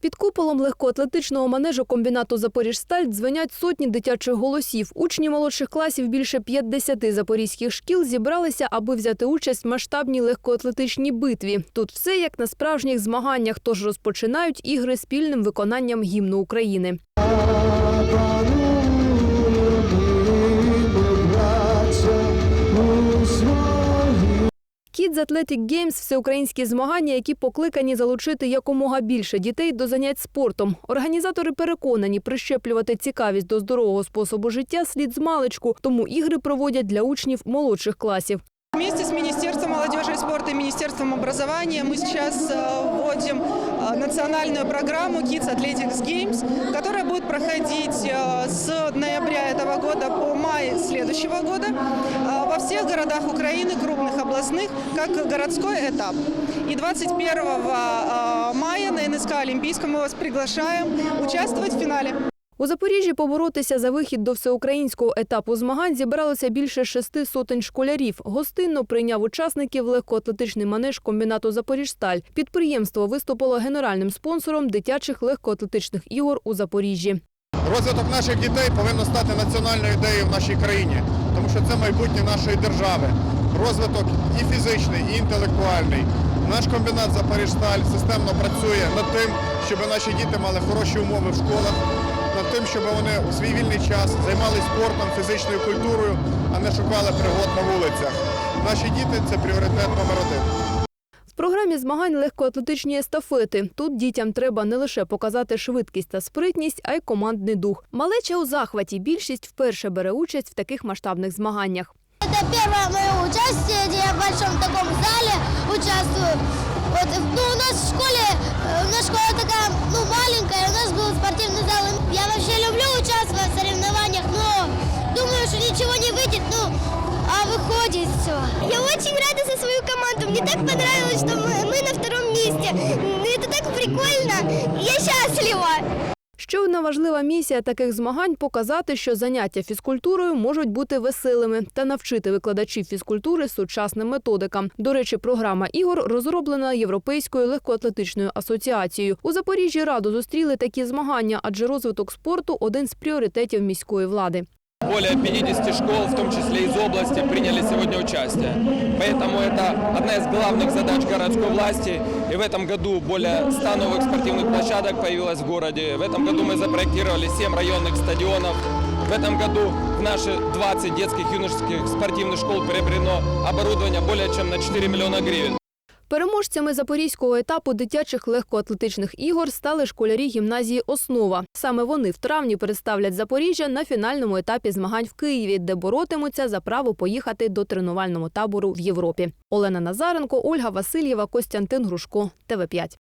Під куполом легкоатлетичного манежу комбінату «Запоріжсталь» дзвенять сотні дитячих голосів. Учні молодших класів більше 50 запорізьких шкіл зібралися, аби взяти участь в масштабній легкоатлетичній битві. Тут все як на справжніх змаганнях, тож розпочинають ігри спільним виконанням гімну України. Kids Athletic Games – всеукраїнські змагання, які покликані залучити якомога більше дітей до занять спортом. Організатори переконані, прищеплювати цікавість до здорового способу життя слід з маличку, тому ігри проводять для учнів молодших класів. Вместе с Министерством молодежи и спорта и Министерством образования мы сейчас э, вводим э, национальную программу Kids Athletics Games, которая будет проходить э, с ноября этого года по май следующего года э, во всех городах Украины, крупных областных, как городской этап. И 21 э, мая на НСК Олимпийском мы вас приглашаем участвовать в финале. У Запоріжжі поборотися за вихід до всеукраїнського етапу змагань зібралося більше шести сотень школярів. Гостинно прийняв учасників легкоатлетичний манеж комбінату «Запоріжсталь». Підприємство виступило генеральним спонсором дитячих легкоатлетичних ігор у Запоріжжі. Розвиток наших дітей повинно стати національною ідеєю в нашій країні, тому що це майбутнє нашої держави. Розвиток і фізичний, і інтелектуальний. Наш комбінат Запоріжсталь системно працює над тим, щоб наші діти мали хороші умови в школах, над тим, щоб вони у свій вільний час займалися спортом, фізичною культурою, а не шукали пригод на вулицях. Наші діти це пріоритет номер один В програмі змагань легкоатлетичні естафети. Тут дітям треба не лише показати швидкість та спритність, а й командний дух. Малеча у захваті. Більшість вперше бере участь в таких масштабних змаганнях. Это первое мое участие, где я в большом таком зале участвую. Вот, ну, у нас в школе, э, у нас школа такая, ну, маленькая, у нас был спортивный зал. Я вообще люблю участвовать в соревнованиях, но думаю, что ничего не выйдет, ну, а выходит все. Я очень рада за свою команду. Мне так понравилось, что мы, мы на втором месте. Это так прикольно. Я счастлива. Ще одна важлива місія таких змагань показати, що заняття фізкультурою можуть бути веселими та навчити викладачів фізкультури сучасним методикам. До речі, програма ігор розроблена Європейською легкоатлетичною асоціацією. У Запоріжжі раду зустріли такі змагання, адже розвиток спорту один з пріоритетів міської влади. Более 50 школ, в том числе из области, приняли сегодня участие. Поэтому это одна из главных задач городской власти. И в этом году более 100 новых спортивных площадок появилось в городе. В этом году мы запроектировали 7 районных стадионов. В этом году в наши 20 детских юношеских спортивных школ приобретено оборудование более чем на 4 миллиона гривен. Переможцями запорізького етапу дитячих легкоатлетичних ігор стали школярі гімназії Основа. Саме вони в травні представлять Запоріжжя на фінальному етапі змагань в Києві, де боротимуться за право поїхати до тренувального табору в Європі. Олена Назаренко, Ольга Васильєва, Костянтин Грушко, ТВ 5